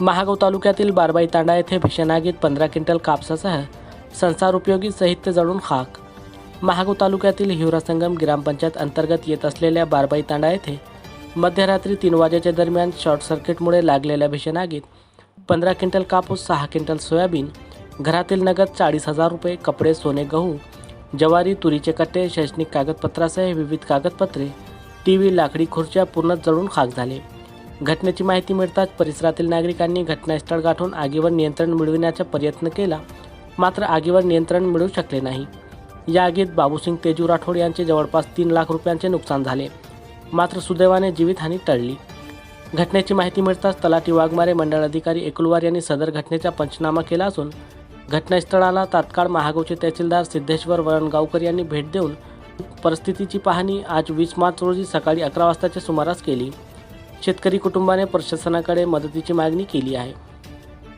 महागाव तालुक्यातील बारबाई तांडा येथे भीषण आगीत पंधरा क्विंटल कापसासह संसार उपयोगी साहित्य जळून खाक. महागाव तालुक्यातील हिवरा संगम ग्रामपंचायत अंतर्गत येत असलेल्या बारबाई तांडा येथे मध्यरात्री तीन वाजेच्या दरम्यान शॉर्ट सर्किटमुळे लागलेल्या भीषण आगीत पंधरा क्विंटल कापूस सहा क्विंटल सोयाबीन घरातील नगद चाळीस हजार रुपये कपडे सोने गहू ज्वारी तुरीचे कट्टे शैक्षणिक कागदपत्रासह विविध कागदपत्रे टी व्ही लाकडी खुर्च्या पूर्ण जळून खाक झाले. घटनेची माहिती मिळताच परिसरातील नागरिकांनी घटनास्थळ गाठून आगीवर नियंत्रण मिळविण्याचा प्रयत्न केला. मात्र आगीवर नियंत्रण मिळू शकले नाही. या आगीत बाबूसिंग तेजू राठोड यांचे जवळपास तीन लाख रुपयांचे नुकसान झाले. मात्र सुदैवाने जीवितहानी टळली. घटनेची माहिती मिळताच तलाठी वाघमारे मंडळ अधिकारी एकुलवार यांनी सदर घटनेचा पंचनामा केला असून घटनास्थळाला तात्काळ महागावचे तहसीलदार सिद्धेश्वर वरणगावकर यांनी भेट देऊन परिस्थितीची पाहणी आज वीस मार्च रोजी सकाळी अकरा वाजताच्या सुमारास केली. शेतकरी कुटुंबाने प्रशासनाकडे मदतीची मागणी केली आहे.